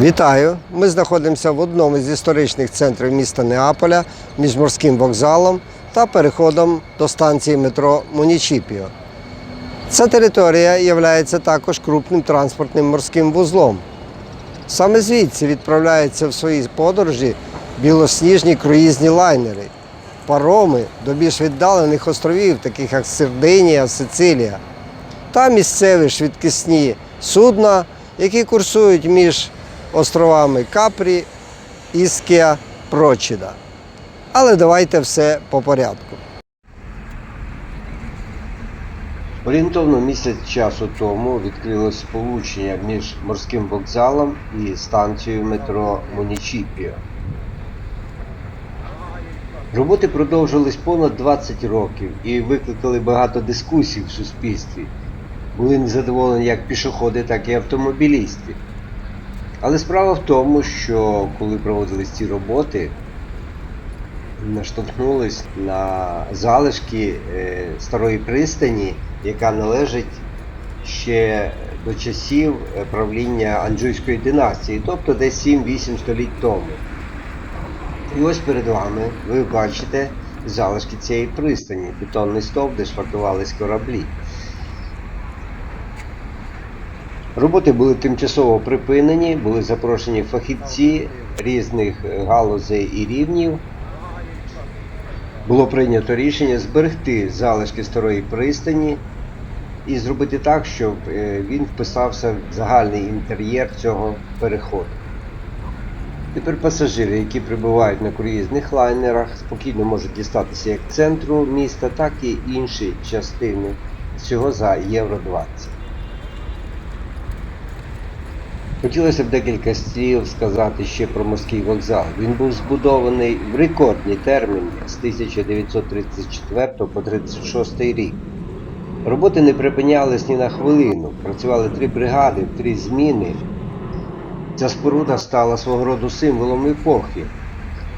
Вітаю! Ми знаходимося в одному з історичних центрів міста Неаполя між морським вокзалом та переходом до станції метро Мунічіпіо. Ця територія є також крупним транспортним морським вузлом. Саме звідси відправляються в свої подорожі білосніжні круїзні лайнери, пароми до більш віддалених островів, таких як Сердинія, Сицилія, та місцеві швидкісні судна, які курсують між островами Капрі, Іскія, Прочіда. Але давайте все по порядку. Орієнтовно місяць часу тому відкрилось сполучення між морським вокзалом і станцією метро Мунічіпіо. Роботи продовжились понад 20 років і викликали багато дискусій в суспільстві. Були незадоволені як пішоходи, так і автомобілісти. Але справа в тому, що коли проводились ці роботи, наштовхнулись на залишки е, старої пристані, яка належить ще до часів е, правління Анджуйської династії, тобто десь 7-8 століть тому. І ось перед вами ви бачите залишки цієї пристані, бетонний стовп, де швартувались кораблі. Роботи були тимчасово припинені, були запрошені фахівці різних галузей і рівнів. Було прийнято рішення зберегти залишки старої пристані і зробити так, щоб е, він вписався в загальний інтер'єр цього переходу. Тепер пасажири, які прибувають на круїзних лайнерах, спокійно можуть дістатися як центру міста, так і інші частини всього за Євро 20. Хотілося б декілька слів сказати ще про морський вокзал. Він був збудований в рекордні терміни з 1934 по 1936 рік. Роботи не припинялись ні на хвилину. Працювали три бригади три зміни. Ця споруда стала свого роду символом епохи.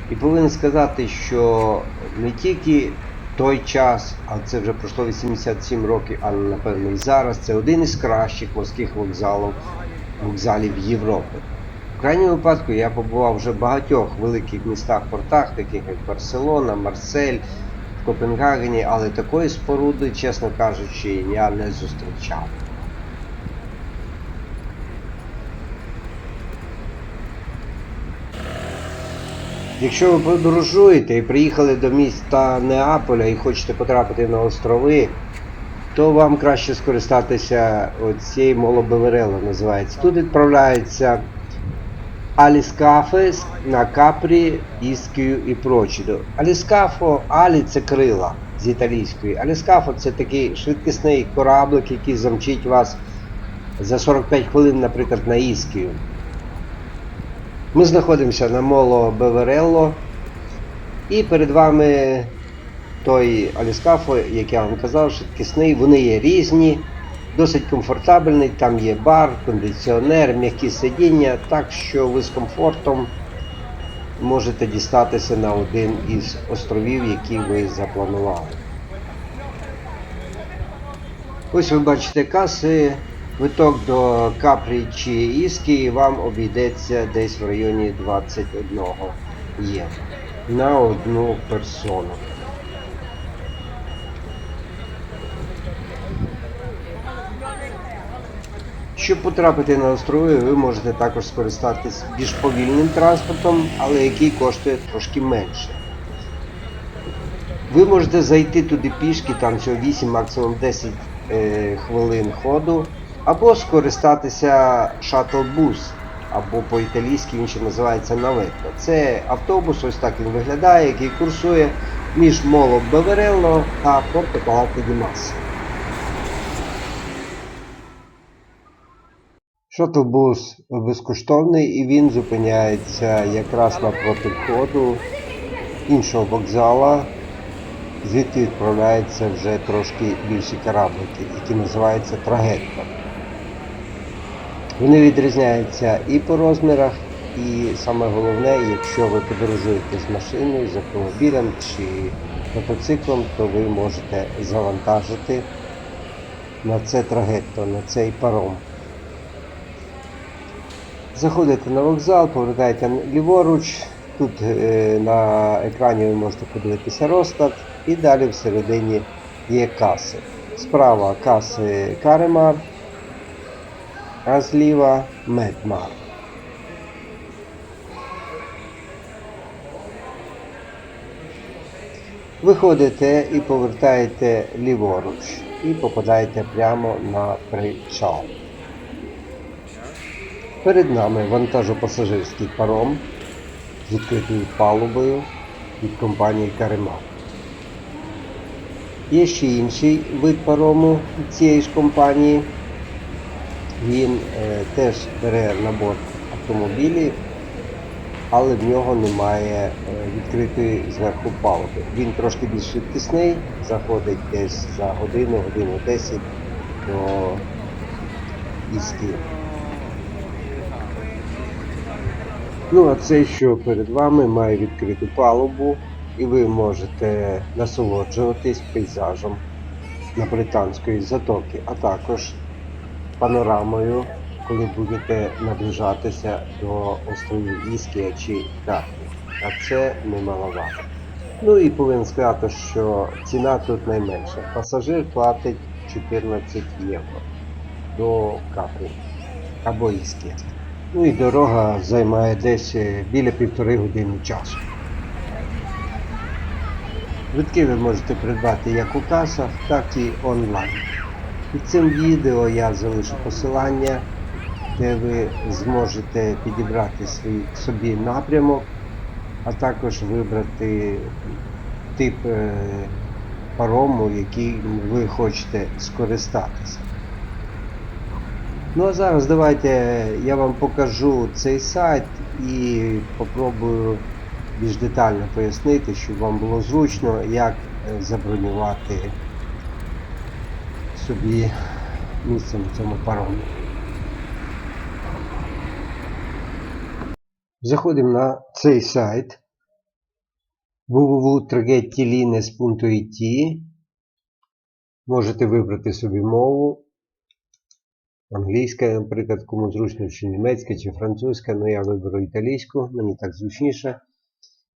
І повинен сказати, що не тільки той час, а це вже пройшло 87 років, але напевно і зараз, це один із кращих морських вокзалів вокзалів Європи. В крайньому випадку я побував вже в багатьох великих містах-портах, таких як Барселона, Марсель, в Копенгагені, але такої споруди, чесно кажучи, я не зустрічав. Якщо ви подорожуєте і приїхали до міста Неаполя і хочете потрапити на острови, то вам краще скористатися цією Молобеверело називається. Тут відправляється Аліскафе на Капрі, Іскію і Прочідо. Аліскафо, Алі це крила з італійської. Аліскафо це такий швидкісний кораблик, який замчить вас за 45 хвилин, наприклад, на Іскію. Ми знаходимося на Моло Беверелло і перед вами той Аліскафо, як я вам казав, швидкісний, вони є різні, досить комфортабельний, там є бар, кондиціонер, м'які сидіння, так що ви з комфортом можете дістатися на один із островів, які ви запланували. Ось ви бачите каси. Квиток до Капрі чи Іскі вам обійдеться десь в районі 21 євро на одну персону. Щоб потрапити на острови, ви можете також скористатись більш повільним транспортом, але який коштує трошки менше. Ви можете зайти туди пішки, там всього 8, максимум 10 е, хвилин ходу, або скористатися шаттл-бус, або по-італійськи він ще називається наветто. Це автобус, ось так він виглядає, який курсує між Моло Беверелло та Порто Палати ді Мас. Шатлбус безкоштовний і він зупиняється якраз напроти входу іншого вокзала, звідки відправляються вже трошки більші кораблики, які називаються трагетто. Вони відрізняються і по розмірах, і саме головне, якщо ви подорожуєте з машиною, з автомобілем чи мотоциклом, то ви можете завантажити на це трагетто, на цей паром. Заходите на вокзал, повертаєте ліворуч. Тут е, на екрані ви можете подивитися розклад. І далі всередині є каси. Справа каси Каремар, а зліва Медмар. Виходите і повертаєте ліворуч і попадаєте прямо на причал. Перед нами вантажопасажирський паром з відкритою палубою від компанії Каремар. Є ще інший вид парому від цієї ж компанії. Він е, теж бере на борт автомобілі, але в нього немає е, відкритої зверху палуби. Він трошки більш швидкісний, заходить десь за годину, годину 10 до Іскії. Ну, а це, що перед вами має відкриту палубу, і ви можете насолоджуватись пейзажем Наполітанської затоки, а також панорамою, коли будете наближатися до островів Іскія чи Дафні. А це немаловато. Ну і повинен сказати, що ціна тут найменша. Пасажир платить 14 євро до Капри або Іскія. Ну і дорога займає десь е, біля півтори години часу. Квитки ви можете придбати як у касах, так і онлайн. Під цим відео я залишу посилання, де ви зможете підібрати свій, собі напрямок, а також вибрати тип е, парому, який ви хочете скористатися. Ну а зараз давайте я вам покажу цей сайт і попробую більш детально пояснити, щоб вам було зручно, як е, забронювати собі місце на цьому паромі. Заходимо на цей сайт www.traghettilines.it Можете вибрати собі мову. Англійська, наприклад, кому зручно, чи німецька, чи французька, але я виберу італійську, мені так зручніше.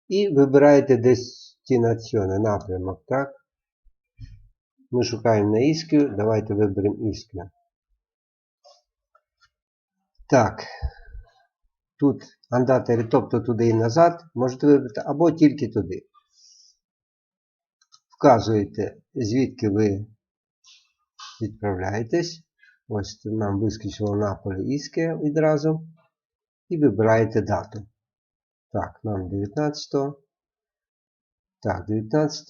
І вибираєте дестинаціоне, напрямок, так? Ми шукаємо на Іскію, давайте виберемо Іскію. Так. Тут андатері, тобто туди і назад, можете вибрати, або тільки туди. Вказуєте, звідки ви відправляєтесь. Ось нам вискочило Наполі Іскія відразу. І вибираєте дату. Так, нам 19. Так, 19.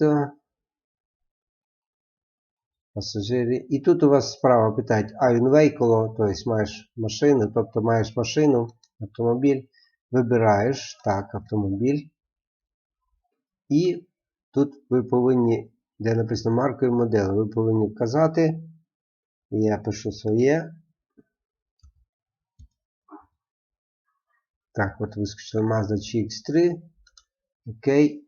Пасажирі. І тут у вас справа питають, він vehicle, тобто маєш машину, тобто маєш машину, автомобіль. Вибираєш, так, автомобіль. І тут ви повинні, де написано маркою моделі, ви повинні вказати. Я пишу своє. Так, от вискочила Mazda CX3. Окей.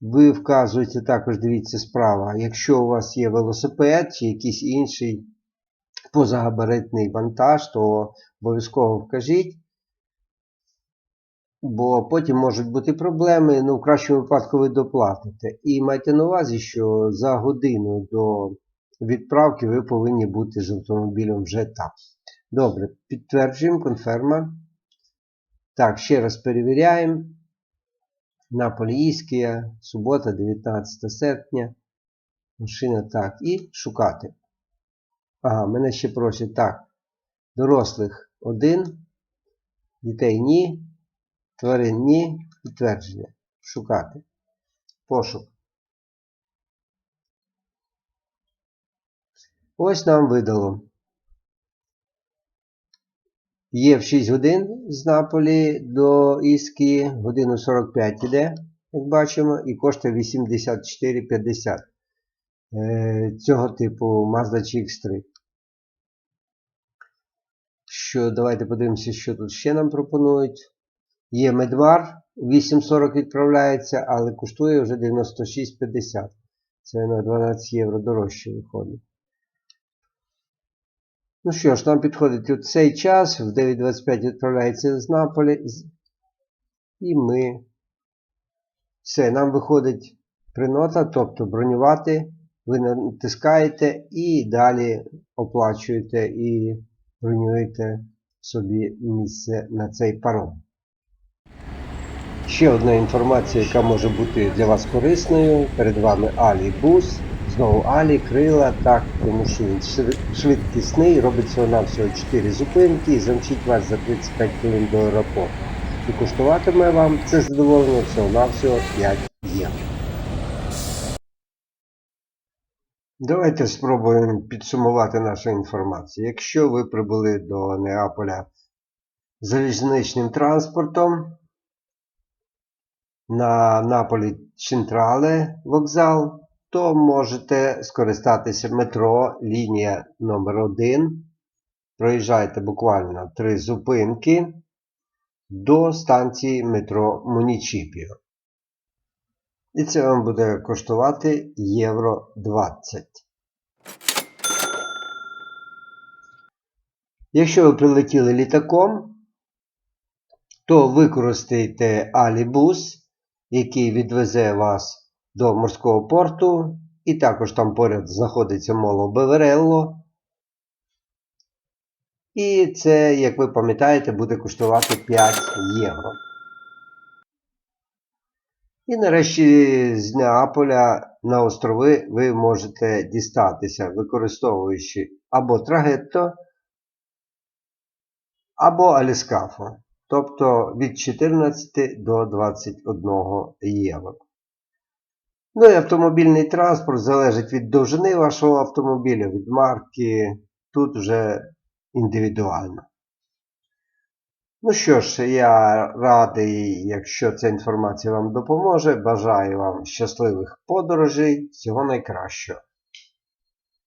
Ви вказуєте також, дивіться справа, якщо у вас є велосипед чи якийсь інший позагабаритний вантаж, то обов'язково вкажіть. Бо потім можуть бути проблеми, ну в кращому випадку ви доплатите. І майте на увазі, що за годину до відправки ви повинні бути з автомобілем вже там. Добре, підтверджуємо, конферма. Так, ще раз перевіряємо. Наполі Іскія, субота, 19 серпня. Машина так. І шукати. Ага, мене ще просять так. Дорослих 1, дітей ні. Тварин ні. Підтвердження. Шукати. Пошук. Ось нам видало. Є в 6 годин з Наполі до Іскі, годину 45 іде, як бачимо, і коштує 84,50 е, цього типу Mazda CX3. Що, давайте подивимося, що тут ще нам пропонують. Є медвар, 8,40 відправляється, але коштує вже 96,50. Це на 12 євро дорожче виходить. Ну що ж, нам підходить у цей час, в 9.25 відправляється з Наполі. І ми. Все, нам виходить принота, тобто бронювати. Ви натискаєте і далі оплачуєте і бронюєте собі місце на цей паром. Ще одна інформація, яка може бути для вас корисною. Перед вами Алі Бус. Знову Алі, крила, так, тому що він швидкісний, робить всього на всього 4 зупинки і замчить вас за 35 хвилин до аеропорту. І коштуватиме вам це задоволення всього на всього 5 євро. Давайте спробуємо підсумувати нашу інформацію. Якщо ви прибули до Неаполя залізничним транспортом, на Наполі Централе вокзал, то можете скористатися метро, лінія номер 1 Проїжджаєте буквально три зупинки до станції метро Мунічіпіо. І це вам буде коштувати євро 20. Якщо ви прилетіли літаком, то використайте Алібус, який відвезе вас до морського порту, і також там поряд знаходиться моло Беверелло. І це, як ви пам'ятаєте, буде коштувати 5 євро. І нарешті з Неаполя на острови ви можете дістатися, використовуючи або трагетто, або аліскафо. Тобто від 14 до 21 євро. Ну і автомобільний транспорт залежить від довжини вашого автомобіля, від марки. Тут вже індивідуально. Ну що ж, я радий, якщо ця інформація вам допоможе. Бажаю вам щасливих подорожей, всього найкращого.